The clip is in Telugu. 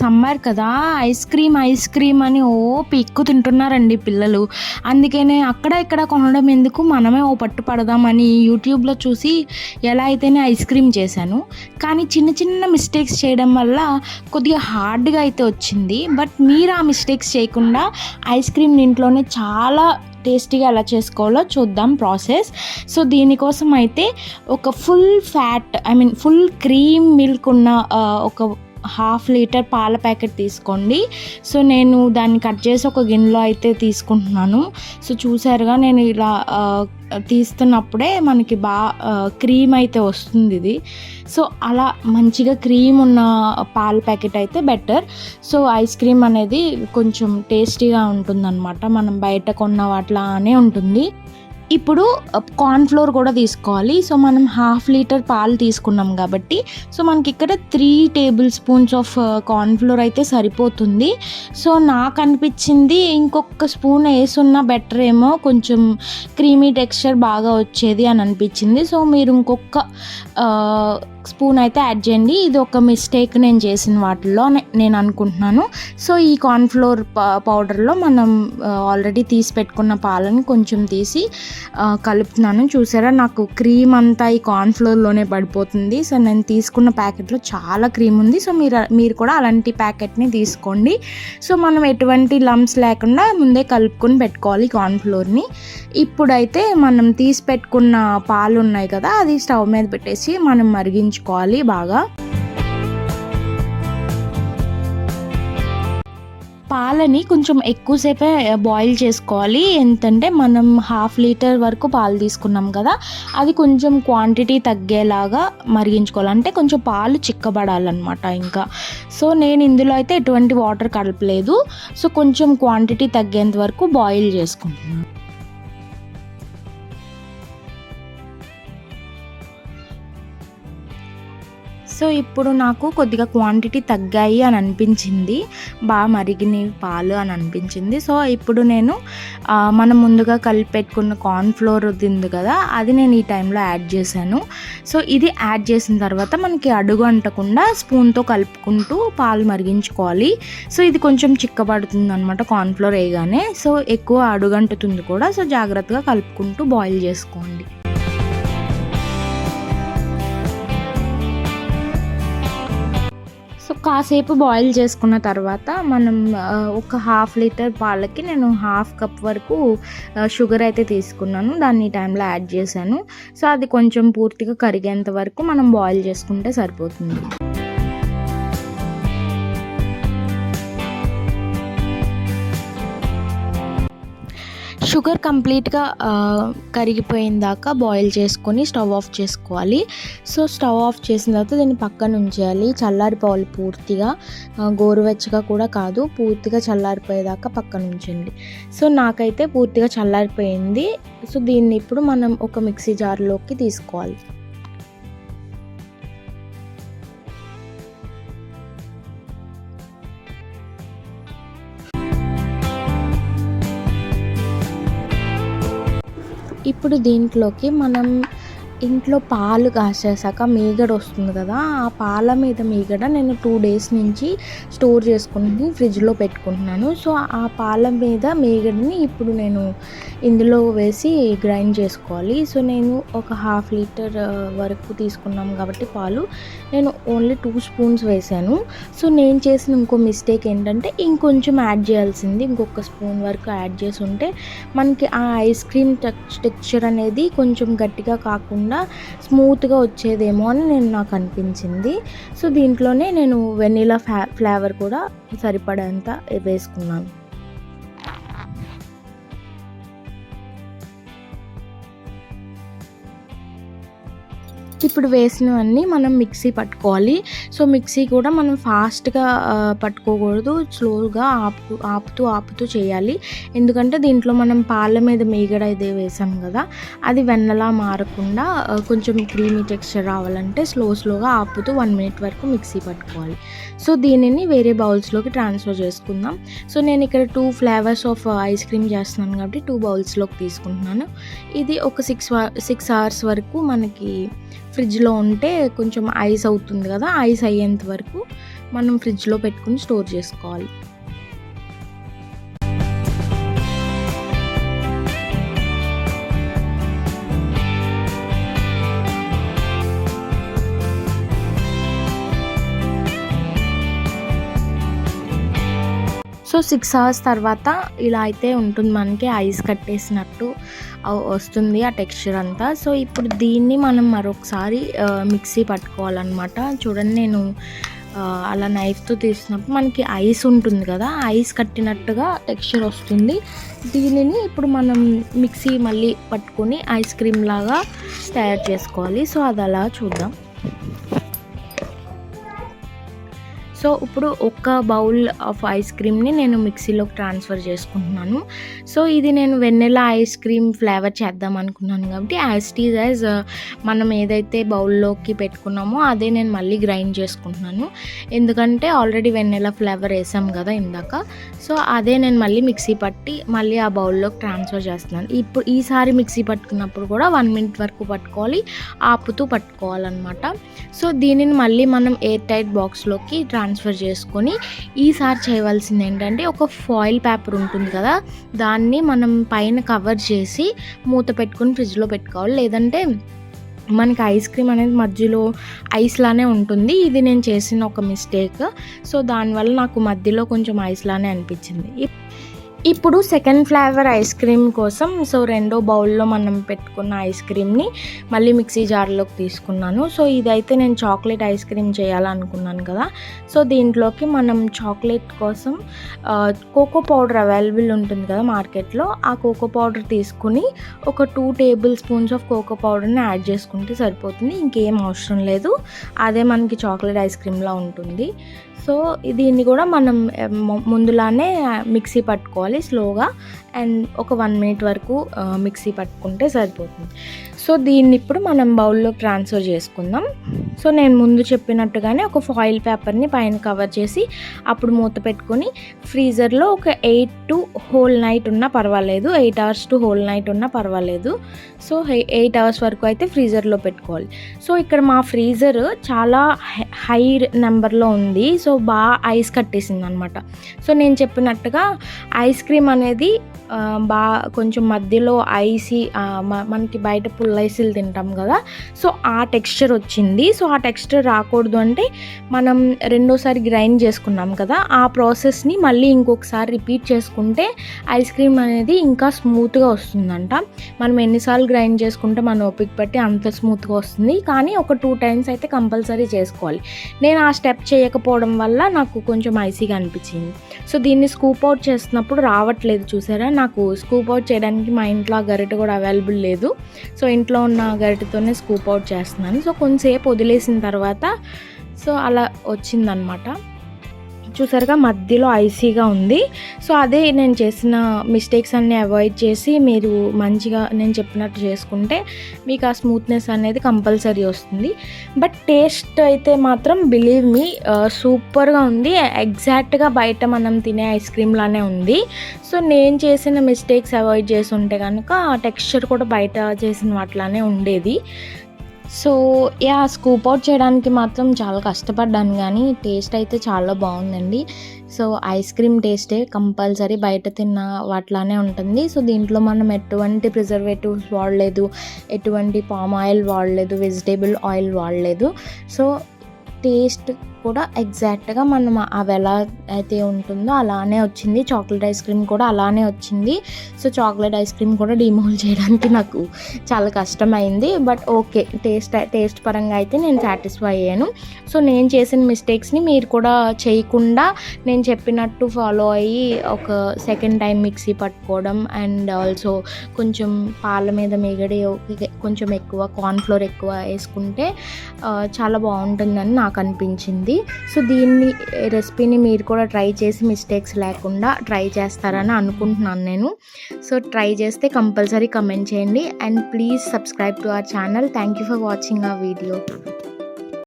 సమ్మర్ కదా ఐస్ క్రీమ్ ఐస్ క్రీమ్ అని ఓ పిక్కు తింటున్నారండి పిల్లలు. అందుకనే అక్కడ ఇక్కడ కొనడం ఎందుకు? మనమే ఓ పట్టు పడదామని యూట్యూబ్లో చూసి ఎలా అయితేనే ఐస్ క్రీమ్ చేశాను. కానీ చిన్న చిన్న మిస్టేక్స్ చేయడం వల్ల కొద్దిగా హార్డ్గా అయితే వచ్చింది. బట్ మీరు ఆ మిస్టేక్స్ చేయకుండా ఐస్ క్రీమ్ ఇంట్లోనే చాలా టేస్టీగా ఎలా చేసుకోవాలో చూద్దాం ప్రాసెస్. సో దీనికోసం అయితే ఒక full fat I mean full cream milk ఉన్న ఒక హాఫ్ లీటర్ పాల ప్యాకెట్ తీసుకోండి. సో నేను దాన్ని కట్ చేసి ఒక గిన్నెలో అయితే తీసుకుంటున్నాను. సో చూసారుగా నేను ఇలా తీస్తున్నప్పుడే మనకి బాగా క్రీమ్ అయితే వస్తుంది ఇది. సో అలా మంచిగా క్రీమ్ ఉన్న పాల ప్యాకెట్ అయితే బెటర్. సో ఐస్ క్రీమ్ అనేది కొంచెం టేస్టీగా ఉంటుందన్నమాట. మనం బయట కొన్న వాటిలానే ఉంటుంది. ఇప్పుడు కార్న్ఫ్లోర్ కూడా తీసుకోవాలి. సో మనం హాఫ్ లీటర్ పాలు తీసుకున్నాం కాబట్టి సో మనకి ఇక్కడ three tablespoons of cornflour అయితే సరిపోతుంది. సో నాకు అనిపించింది ఇంకొక స్పూన్ వేసున్నా బెటర్ ఏమో కొంచెం క్రీమీ టెక్స్చర్ బాగా వచ్చేది అని అనిపించింది. సో మీరు ఇంకొక స్పూన్ అయితే యాడ్ చేయండి. ఇది ఒక మిస్టేక్ నేను చేసిన వాటిల్లో నేను అనుకుంటున్నాను. సో ఈ కార్న్ఫ్లోర్ పౌడర్లో మనం ఆల్రెడీ తీసి పెట్టుకున్న పాలను కొంచెం తీసి కలుపుతున్నాను. చూసారా? నాకు క్రీమ్ అంతా ఈ కార్న్ఫ్లోర్లోనే పడిపోతుంది. సో నేను తీసుకున్న ప్యాకెట్లో చాలా క్రీమ్ ఉంది. సో మీరు మీరు కూడా అలాంటి ప్యాకెట్ని తీసుకోండి. సో మనం ఎటువంటి లమ్స్ లేకుండా ముందే కలుపుకొని పెట్టుకోవాలి కార్న్ఫ్లోర్ని. ఇప్పుడైతే మనం తీసి పెట్టుకున్న పాలు ఉన్నాయి కదా అది స్టవ్ మీద పెట్టేసి మనం వేయించుకోవాలి బాగా. పాలని కొంచెం ఎక్కువసేపే బాయిల్ చేసుకోవాలి. ఎంతంటే మనం హాఫ్ లీటర్ వరకు పాలు తీసుకున్నాం కదా అది కొంచెం క్వాంటిటీ తగ్గేలాగా మరిగించుకోవాలి. అంటే కొంచెం పాలు చిక్కబడాలన్నమాట ఇంకా. సో నేను ఇందులో అయితే ఎటువంటి వాటర్ కలపలేదు. సో కొంచెం క్వాంటిటీ తగ్గేంత వరకు బాయిల్ చేసుకుంటున్నాను. సో ఇప్పుడు నాకు కొద్దిగా క్వాంటిటీ తగ్గాయి అని అనిపించింది. బాగా మరిగినవి పాలు అని అనిపించింది. సో ఇప్పుడు నేను మనం ముందుగా కలిపి పెట్టుకున్న కార్న్ఫ్లోర్ ఉంది కదా అది నేను ఈ టైంలో యాడ్ చేశాను. సో ఇది యాడ్ చేసిన తర్వాత మనకి అడుగు అంటకుండా స్పూన్తో కలుపుకుంటూ పాలు మరిగించుకోవాలి. సో ఇది కొంచెం చిక్కబడుతుంది అనమాట కార్న్ఫ్లోర్ వేయగానే. సో ఎక్కువ అడుగంటుతుంది కూడా సో జాగ్రత్తగా కలుపుకుంటూ బాయిల్ చేసుకోండి. కాసేపు బాయిల్ చేసుకున్న తర్వాత మనం ఒక హాఫ్ లీటర్ పాలకి నేను హాఫ్ కప్ వరకు షుగర్ అయితే తీసుకున్నాను. దాన్ని ఈ టైంలో యాడ్ చేశాను. సో అది కొంచెం పూర్తిగా కరిగేంత వరకు మనం బాయిల్ చేసుకుంటే సరిపోతుంది. షుగర్ కంప్లీట్గా కరిగిపోయిన దాకా బాయిల్ చేసుకొని స్టవ్ ఆఫ్ చేసుకోవాలి. సో స్టవ్ ఆఫ్ చేసిన తర్వాత దీన్ని పక్కన ఉంచేయాలి. చల్లారిపోవాలి పూర్తిగా గోరువెచ్చగా కూడా కాదు పూర్తిగా చల్లారిపోయేదాకా పక్కన ఉంచండి. సో నాకైతే పూర్తిగా చల్లారిపోయింది. సో దీన్ని ఇప్పుడు మనం ఒక మిక్సీ జార్లోకి తీసుకోవాలి. ఇప్పుడు దీంట్లోకి మనం ఇంట్లో పాలు కాసేసాక మీగడ వస్తుంది కదా ఆ పాల మీద మీగడ నేను టూ డేస్ నుంచి స్టోర్ చేసుకుని ఫ్రిడ్జ్లో పెట్టుకుంటున్నాను. సో ఆ పాల మీద మీగడని ఇప్పుడు నేను ఇందులో వేసి గ్రైండ్ చేసుకోవాలి. సో నేను ఒక హాఫ్ లీటర్ వరకు తీసుకున్నాం కాబట్టి పాలు. నేను ఓన్లీ టూ స్పూన్స్ వేసాను. సో నేను చేసిన ఇంకో మిస్టేక్ ఏంటంటే ఇంకొంచెం యాడ్ చేయాల్సింది. ఇంకొక స్పూన్ వరకు యాడ్ చేసి ఉంటే మనకి ఆ ఐస్ క్రీమ్ టెక్స్చర్ అనేది కొంచెం గట్టిగా కాకుండా స్మూత్గా వచ్చేదేమో అని నేను నాకు అనిపించింది. సో దీంట్లోనే నేను వెనీలా ఫ్లా ఫ్లేవర్ కూడా సరిపడేంత వేసుకున్నాను. ఇప్పుడు వేసినవన్నీ మనం మిక్సీ పట్టుకోవాలి. సో మిక్సీ కూడా మనం ఫాస్ట్గా పట్టుకోకూడదు. స్లోగా ఆపు ఆపుతూ ఆపుతూ చేయాలి. ఎందుకంటే దీంట్లో మనం పాల మీద మీగడ ఇదే వేసాం కదా అది వెన్నలా మారకుండా కొంచెం క్రీమీ టెక్స్చర్ రావాలంటే స్లో స్లోగా ఆపుతూ వన్ మినిట్ వరకు మిక్సీ పట్టుకోవాలి. సో దీనిని వేరే బౌల్స్లోకి ట్రాన్స్ఫర్ చేసుకుందాం. సో నేను ఇక్కడ two flavours of ice cream చేస్తున్నాను కాబట్టి టూ బౌల్స్లోకి తీసుకుంటున్నాను. ఇది ఒక సిక్స్ సిక్స్ అవర్స్ వరకు మనకి ఫ్రిడ్జ్లో ఉంటే కొంచెం ఐస్ అవుతుంది కదా ఐస్ అయ్యేంత వరకు మనం ఫ్రిడ్జ్లో పెట్టుకుని స్టోర్ చేసుకోవాలి. సో సిక్స్ అవర్స్ తర్వాత ఇలా అయితే ఉంటుంది మనకి ఐస్ కట్టేసినట్టు వస్తుంది ఆ టెక్స్చర్ అంతా. సో ఇప్పుడు దీన్ని మనం మరొకసారి మిక్సీ పట్టుకోవాలన్నమాట. చూడండి నేను అలా నైఫ్తో తీసినప్పుడు మనకి ఐస్ ఉంటుంది కదా ఐస్ కట్టినట్టుగా టెక్స్చర్ వస్తుంది. దీనిని ఇప్పుడు మనం మిక్సీ మళ్ళీ పట్టుకొని ఐస్ క్రీమ్ లాగా తయారు చేసుకోవాలి. సో అది అలా చూద్దాం. సో ఇప్పుడు ఒక బౌల్ ఆఫ్ ఐస్ క్రీమ్ని నేను మిక్సీలోకి ట్రాన్స్ఫర్ చేసుకుంటున్నాను. సో ఇది నేను వెన్నెలా ఐస్ క్రీమ్ ఫ్లేవర్ చేద్దాం అనుకున్నాను కాబట్టి యాజ్ టీజ్ యాజ్ మనం ఏదైతే బౌల్లోకి పెట్టుకున్నామో అదే నేను మళ్ళీ గ్రైండ్ చేసుకుంటున్నాను. ఎందుకంటే ఆల్రెడీ వెన్నెలా ఫ్లేవర్ వేసాం కదా ఇందాక. సో అదే నేను మళ్ళీ మిక్సీ పట్టి మళ్ళీ ఆ బౌల్లోకి ట్రాన్స్ఫర్ చేస్తున్నాను. ఇప్పుడు ఈసారి మిక్సీ పట్టుకున్నప్పుడు కూడా వన్ మినిట్ వరకు పట్టుకోవాలి ఆపుతూ పట్టుకోవాలన్నమాట. సో దీనిని మళ్ళీ మనం ఎయిర్ టైట్ బాక్స్లోకి ట్రాన్స్ఫర్ చేసుకొని ఈసారి చేయవలసింది ఏంటంటే ఒక ఫాయిల్ పేపర్ ఉంటుంది కదా దాన్ని మనం పైన కవర్ చేసి మూత పెట్టుకొని ఫ్రిడ్జ్లో పెట్టుకోవాలి. లేదంటే మనకి ఐస్ క్రీమ్ అనేది మధ్యలో ఐస్ లానే ఉంటుంది. ఇది నేను చేసిన ఒక మిస్టేక్ సో దానివల్ల నాకు మధ్యలో కొంచెం ఐస్ లానే అనిపించింది. ఇప్పుడు సెకండ్ ఫ్లేవర్ ఐస్ క్రీమ్ కోసం సో రెండో బౌల్లో మనం పెట్టుకున్న ఐస్ క్రీమ్ని మళ్ళీ మిక్సీ జార్లోకి తీసుకున్నాను. సో ఇదైతే నేను చాక్లెట్ ఐస్ క్రీమ్ చేయాలనుకున్నాను కదా. సో దీంట్లోకి మనం చాక్లెట్ కోసం కోకో పౌడర్ అవైలబుల్ ఉంటుంది కదా మార్కెట్లో. ఆ కోకో పౌడర్ తీసుకుని ఒక two tablespoons of cocoa పౌడర్ని యాడ్ చేసుకుంటే సరిపోతుంది. ఇంకేం అవసరం లేదు. అదే మనకి చాక్లెట్ ఐస్ క్రీమ్లా ఉంటుంది. సో దీన్ని కూడా మనం ముందులానే మిక్సీ పట్టుకోవాలి. స్లోగా అండ్ ఒక వన్ మినిట్ వరకు ఆ, మిక్సీ పట్టుకుంటే సరిపోతుంది. సో దీన్ని ఇప్పుడు మనం బౌల్లో ట్రాన్స్ఫర్ చేసుకుందాం. సో నేను ముందు చెప్పినట్టుగానే ఒక ఫాయిల్ పేపర్ని పైన కవర్ చేసి అప్పుడు మూత పెట్టుకొని ఫ్రీజర్లో ఒక ఎయిట్ టు హోల్ నైట్ ఉన్నా పర్వాలేదు. Eight hours to whole night ఉన్నా పర్వాలేదు. సో ఎయిట్ అవర్స్ వరకు అయితే ఫ్రీజర్లో పెట్టుకోవాలి. సో ఇక్కడ మా ఫ్రీజర్ చాలా హై నెంబర్లో ఉంది. సో బాగా ఐస్ కట్టేసింది అనమాట సో నేను చెప్పినట్టుగా ఐస్ క్రీమ్ అనేది బాగా కొంచెం మధ్యలో ఐసి మనకి బయట పుల్లైసీలు తింటాం కదా. సో ఆ టెక్స్చర్ వచ్చింది. సో ఆ టెక్స్చర్ రాకూడదు అంటే మనం రెండోసారి గ్రైండ్ చేసుకున్నాం కదా. ఆ ప్రాసెస్ని మళ్ళీ ఇంకొకసారి రిపీట్ చేసుకుంటే ఐస్ క్రీమ్ అనేది ఇంకా స్మూత్గా వస్తుందంట. మనం ఎన్నిసార్లు గ్రైండ్ చేసుకుంటే మన ఓపిక బట్టి అంత స్మూత్గా వస్తుంది. కానీ ఒక టూ టైమ్స్ అయితే కంపల్సరీ చేసుకోవాలి. నేను ఆ స్టెప్ చేయకపోవడం వల్ల నాకు కొంచెం ఐసీగా అనిపించింది. సో దీన్ని స్కూప్ అవుట్ చేస్తున్నప్పుడు రావట్లేదు చూసారా? నాకు స్కూప్ అవుట్ చేయడానికి మా ఇంట్లో గరిట గరిటె కూడా అవైలబుల్ లేదు. సో ఇంట్లో ఉన్న గరిటతోనే స్కూప్ అవుట్ చేస్తున్నాను. సో కొంతసేపు వదిలేసిన తర్వాత సో అలా వచ్చిందనమాట. చూసారుగా మధ్యలో ఐసీగా ఉంది. సో అదే నేను చేసిన మిస్టేక్స్ అన్నీ అవాయిడ్ చేసి మీరు మంచిగా నేను చెప్పినట్టు చేసుకుంటే మీకు ఆ స్మూత్నెస్ అనేది కంపల్సరీ వస్తుంది. బట్ టేస్ట్ అయితే మాత్రం బిలీవ్ మీ సూపర్గా ఉంది. ఎగ్జాక్ట్గా బయట మనం తినే ఐస్ క్రీమ్ లానే ఉంది. సో నేను చేసిన మిస్టేక్స్ అవాయిడ్ చేసి ఉంటే కనుక టెక్స్చర్ కూడా బయట చేసిన వాటిలానే ఉండేది. సో యా స్కూప్ అవుట్ చేయడానికి మాత్రం చాలా కష్టపడ్డాను కానీ టేస్ట్ అయితే చాలా బాగుందండి. సో ఐస్ క్రీమ్ టేస్టే కంపల్సరీ బయట తిన్న వాటిలానే ఉంటుంది. సో దీంట్లో మనం ఎటువంటి ప్రిజర్వేటివ్స్ వాడలేదు ఎటువంటి పామ్ ఆయిల్ వాడలేదు వెజిటేబుల్ ఆయిల్ వాడలేదు. సో టేస్ట్ కూడా ఎగ్జాక్ట్గా మనం అవి ఎలా అయితే ఉంటుందో అలానే వచ్చింది. చాక్లెట్ ఐస్ క్రీమ్ కూడా అలానే వచ్చింది. సో చాక్లెట్ ఐస్ క్రీమ్ కూడా డిమోల్ చేయడానికి నాకు చాలా కష్టమైంది. బట్ ఓకే టేస్ట్ టేస్ట్ పరంగా అయితే నేను సాటిస్ఫై అయ్యాను. సో నేను చేసిన మిస్టేక్స్ని మీరు కూడా చేయకుండా నేను చెప్పినట్టు ఫాలో అయ్యి ఒక సెకండ్ టైం మిక్సీ పట్టుకోవడం అండ్ ఆల్సో కొంచెం పాల మీద మిగడి కొంచెం ఎక్కువ కార్న్ఫ్లోర్ ఎక్కువ వేసుకుంటే చాలా బాగుంటుందని నాకు అనిపించింది. సో దీన్ని రెసిపీని మీరు కూడా ట్రై చేసి మిస్టేక్స్ లేకుండా ట్రై చేస్తారని అనుకుంటున్నాను నేను. సో ట్రై చేస్తే కంపల్సరీ కమెంట్ చేయండి. And please subscribe to our channel. Thank you for watching ఆ వీడియో.